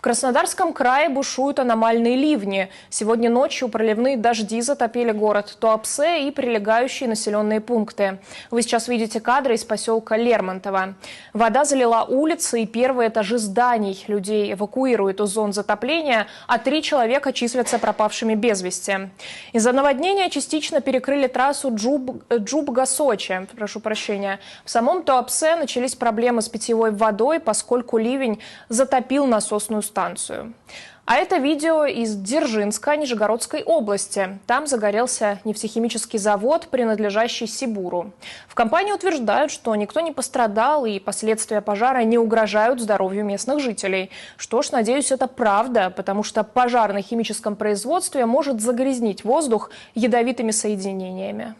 В Краснодарском крае бушуют аномальные ливни. Сегодня ночью проливные дожди затопили город Туапсе и прилегающие населенные пункты. Вы сейчас видите кадры из поселка Лермонтово. Вода залила улицы и первые этажи зданий. Людей эвакуируют из зон затопления, а три человека числятся пропавшими без вести. Из-за наводнения частично перекрыли трассу Джуб, Джуб-Гасочи. Прошу прощения. В самом Туапсе начались проблемы с питьевой водой, поскольку ливень затопил насосную станцию. А это видео из Дзержинска, Нижегородской области. Там загорелся нефтехимический завод, принадлежащий Сибуру. В компании утверждают, что никто не пострадал и последствия пожара не угрожают здоровью местных жителей. Что ж, надеюсь, это правда, потому что пожар на химическом производстве может загрязнить воздух ядовитыми соединениями.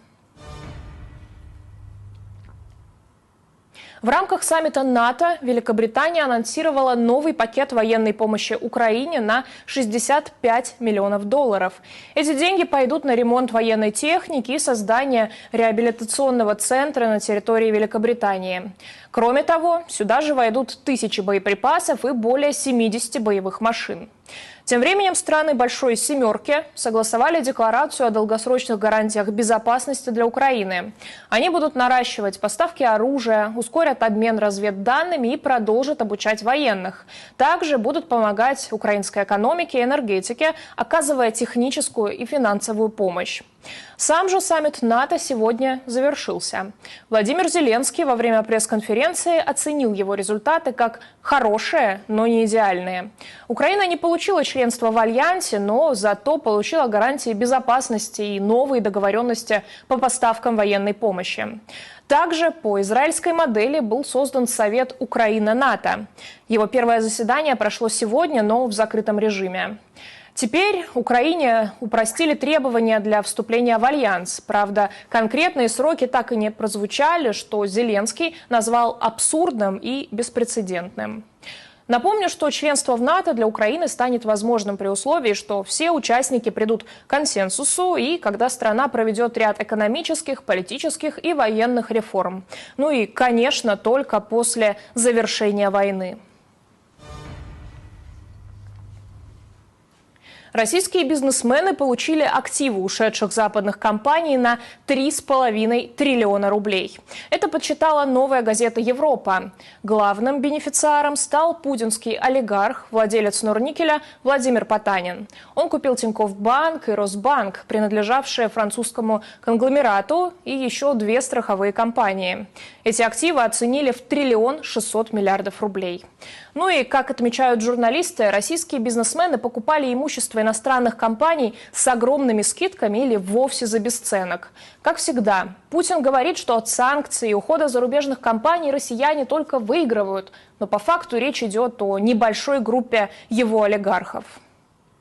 В рамках саммита НАТО Великобритания анонсировала новый пакет военной помощи Украине на 65 миллионов долларов. Эти деньги пойдут на ремонт военной техники и создание реабилитационного центра на территории Великобритании. Кроме того, сюда же войдут тысячи боеприпасов и более 70 боевых машин. Тем временем страны Большой Семерки согласовали декларацию о долгосрочных гарантиях безопасности для Украины. Они будут наращивать поставки оружия, ускорят обмен разведданными и продолжат обучать военных. Также будут помогать украинской экономике и энергетике, оказывая техническую и финансовую помощь. Сам же саммит НАТО сегодня завершился. Владимир Зеленский во время пресс-конференции оценил его результаты как хорошие, но не идеальные. Украина не получила членство в Альянсе, но зато получила гарантии безопасности и новые договоренности по поставкам военной помощи. Также по израильской модели был создан Совет Украина-НАТО. Его первое заседание прошло сегодня, но в закрытом режиме. Теперь Украине упростили требования для вступления в альянс. Правда, конкретные сроки так и не прозвучали, что Зеленский назвал абсурдным и беспрецедентным. Напомню, что членство в НАТО для Украины станет возможным при условии, что все участники придут к консенсусу и когда страна проведет ряд экономических, политических и военных реформ. Ну и, конечно, только после завершения войны. Российские бизнесмены получили активы ушедших западных компаний на 3,5 триллиона рублей. Это подсчитала новая газета «Европа». Главным бенефициаром стал путинский олигарх, владелец Норникеля Владимир Потанин. Он купил Тинькофф Банк и Росбанк, принадлежавшие французскому конгломерату, и еще две страховые компании. Эти активы оценили в триллион 600 миллиардов рублей. Ну и, как отмечают журналисты, российские бизнесмены покупали имущество иностранных компаний с огромными скидками или вовсе за бесценок. Как всегда, Путин говорит, что от санкций и ухода зарубежных компаний россияне только выигрывают, но по факту речь идет о небольшой группе его олигархов.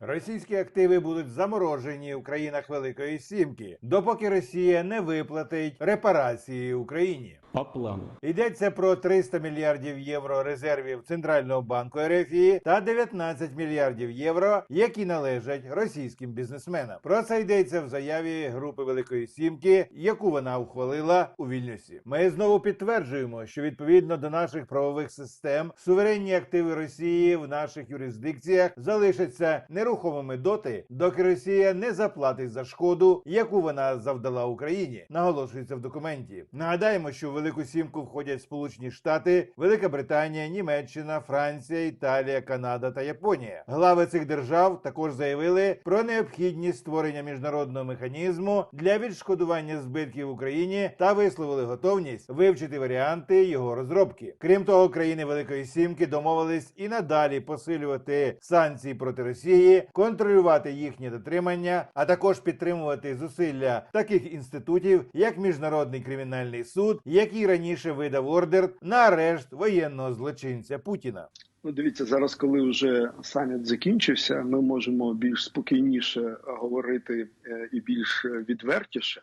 Російські активи будуть заморожені в країнах Великої Сімки, допоки Росія не виплатить репарації Україні. По плану. Йдеться про 300 мільярдів євро резервів Центрального банку РФ та 19 мільярдів євро, які належать російським бізнесменам. Про це йдеться в заяві групи Великої Сімки, яку вона ухвалила у Вільнюсі. Ми знову підтверджуємо, що відповідно до наших правових систем суверенні активи Росії в наших юрисдикціях залишаться нерухомими доти, доки Росія не заплатить за шкоду, яку вона завдала Україні. Наголошується в документі. Нагадаємо, що в Велику Сімку входять Сполучені Штати, Велика Британія, Німеччина, Франція, Італія, Канада та Японія. Глави цих держав також заявили про необхідність створення міжнародного механізму для відшкодування збитків в Україні та висловили готовність вивчити варіанти його розробки. Крім того, країни Великої Сімки домовились і надалі посилювати санкції проти Росії, контролювати їхнє дотримання, а також підтримувати зусилля таких інститутів, як Міжнародний кримінальний суд, який раніше видав ордер на арешт воєнного злочинця Путіна. Ну, дивіться, зараз, коли вже саміт закінчився, ми можемо більш спокійніше говорити е, і більш відвертіше.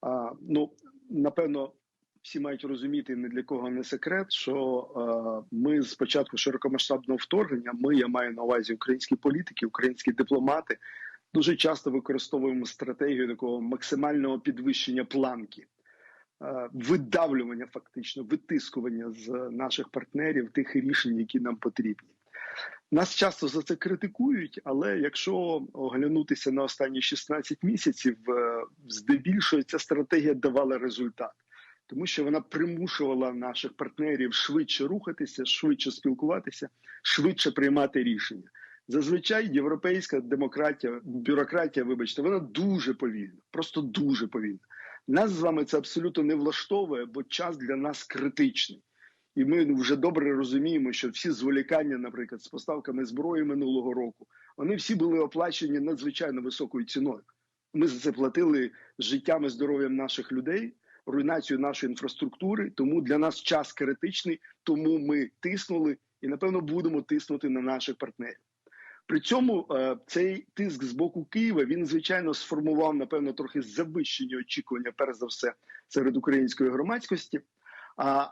А, Ну, напевно, всі мають розуміти не для кого не секрет, що е, ми з початку широкомасштабного вторгнення, ми я маю на увазі українські політики, українські дипломати, дуже часто використовуємо стратегію такого максимального підвищення планки. Е, видавлювання, фактично, витискування з наших партнерів тих рішень, які нам потрібні. Нас часто за це критикують, але якщо оглянутися на останні 16 місяців, е, здебільшого ця стратегія давала результат, тому що вона примушувала наших партнерів швидше рухатися, швидше спілкуватися, швидше приймати рішення. Зазвичай європейська демократія, бюрократія, вибачте, вона дуже повільна, просто дуже повільна. Нас з вами це абсолютно не влаштовує, бо час для нас критичний. І ми вже добре розуміємо, що всі зволікання, наприклад, з поставками зброї минулого року, вони всі були оплачені надзвичайно високою ціною. Ми за це платили життям і здоров'ям наших людей, руйнацію нашої інфраструктури. Тому для нас час критичний, тому ми тиснули і напевно будемо тиснути на наших партнерів. При цьому е, цей тиск з боку Києва він звичайно сформував напевно трохи завищені очікування, перш за все, серед української громадськості.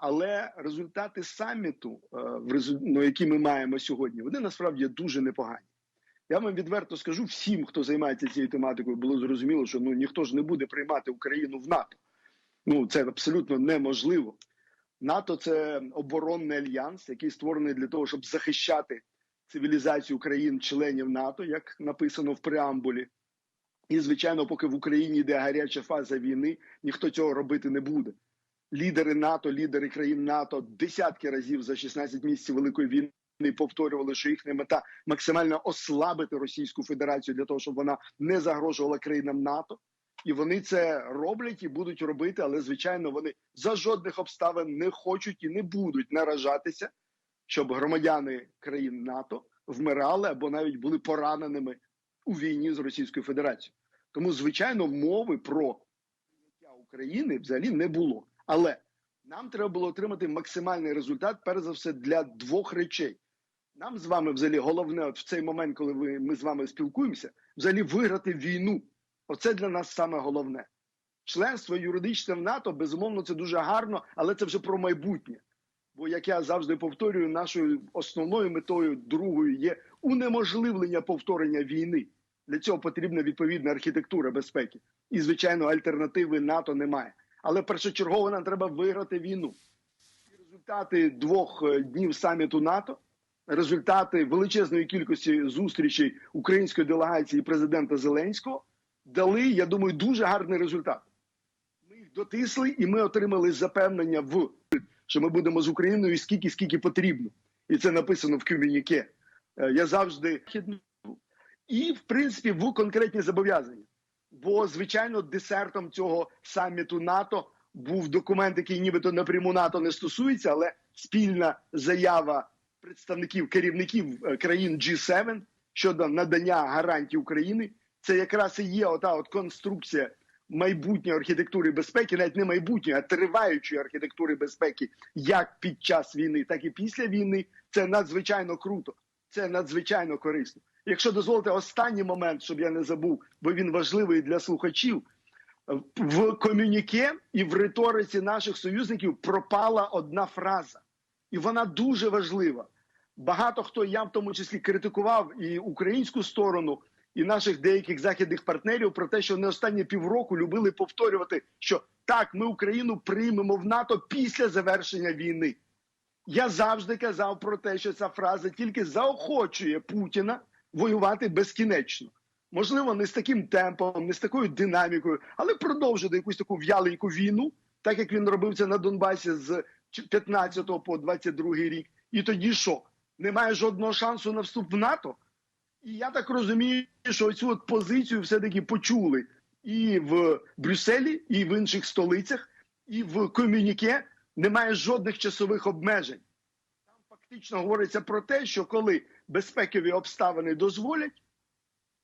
Але результати саміту, е, ну, які ми маємо сьогодні, вони насправді дуже непогані. Я вам відверто скажу всім, хто займається цією тематикою, було зрозуміло, що ну ніхто ж не буде приймати Україну в НАТО. Ну це абсолютно неможливо. НАТО це оборонний альянс, який створений для того, щоб захищати цивілізацію країн-членів НАТО, як написано в преамбулі. І, звичайно, поки в Україні йде гаряча фаза війни, ніхто цього робити не буде. Лідери НАТО, лідери країн НАТО десятки разів за 16 місяців Великої війни повторювали, що їхня мета максимально ослабити Російську Федерацію для того, щоб вона не загрожувала країнам НАТО. І вони це роблять і будуть робити, але звичайно вони за жодних обставин не хочуть і не будуть наражатися, щоб громадяни країн НАТО вмирали або навіть були пораненими у війні з Російською Федерацією. Тому, звичайно, мови про прийняття України взагалі не було. Але нам треба було отримати максимальний результат, перш за все, для двох речей. Нам з вами, взагалі, головне, от в цей момент, коли ви, ми з вами спілкуємося, взагалі виграти війну. Оце для нас саме головне. Членство юридичне в НАТО, безумовно, це дуже гарно, але це вже про майбутнє. Бо, як я завжди повторюю, нашою основною метою другою є унеможливлення повторення війни. Для цього потрібна відповідна архітектура безпеки. І, звичайно, альтернативи НАТО немає. Але першочергово нам треба виграти війну. І результати двох е, днів саміту НАТО, результати величезної кількості зустрічей української делегації президента Зеленського дали, я думаю, дуже гарний результат. Ми їх дотисли, і ми отримали запевнення в що ми будемо з Україною скільки скільки потрібно, і це написано в ком'юніке. Е, Я завжди і в принципі в конкретні зобов'язання. Бо, звичайно, десертом цього саміту НАТО був документ, який нібито напряму НАТО не стосується, але спільна заява представників керівників е, країн G7 щодо надання гарантій України. Це якраз і є ота от конструкція майбутньої архітектури безпеки, навіть не майбутньої, а триваючої архітектури безпеки, як під час війни, так і після війни. Це надзвичайно круто, це надзвичайно корисно. Якщо дозволите останній момент, щоб я не забув, бо він важливий для слухачів. В комюніке і в риториці наших союзників пропала одна фраза, і вона дуже важлива. Багато хто я в тому числі критикував і українську сторону, і наших деяких західних партнерів про те, що вони останні півроку любили повторювати, що так, ми Україну приймемо в НАТО після завершення війни. Я завжди казав про те, що ця фраза тільки заохочує Путіна воювати безкінечно. Можливо, не з таким темпом, не з такою динамікою, але продовжити якусь таку в'яленьку війну, так як він робив це на Донбасі з 15 по 22 рік. І тоді що? Немає жодного шансу на вступ в НАТО. І я так розумію, що цю от позицію все-таки почули і в Брюсселі, і в інших столицях, і в комюніке немає жодних часових обмежень. Там фактично говориться про те, що коли безпекові обставини дозволять,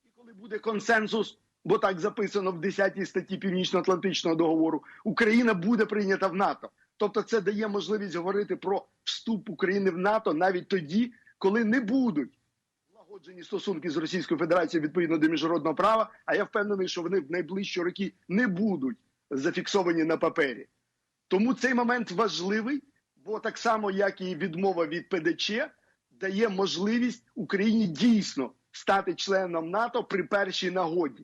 і коли буде консенсус, бо так записано в 10 статті Північно-Атлантичного договору, Україна буде прийнята в НАТО. Тобто, це дає можливість говорити про вступ України в НАТО навіть тоді, коли не будуть налагоджені стосунки з Російською Федерацією відповідно до міжнародного права. А я впевнений, що вони в найближчі роки не будуть зафіксовані на папері. Тому цей момент важливий, бо так само, як і відмова від ПДЧ, дає можливість Україні дійсно стати членом НАТО при першій нагоді.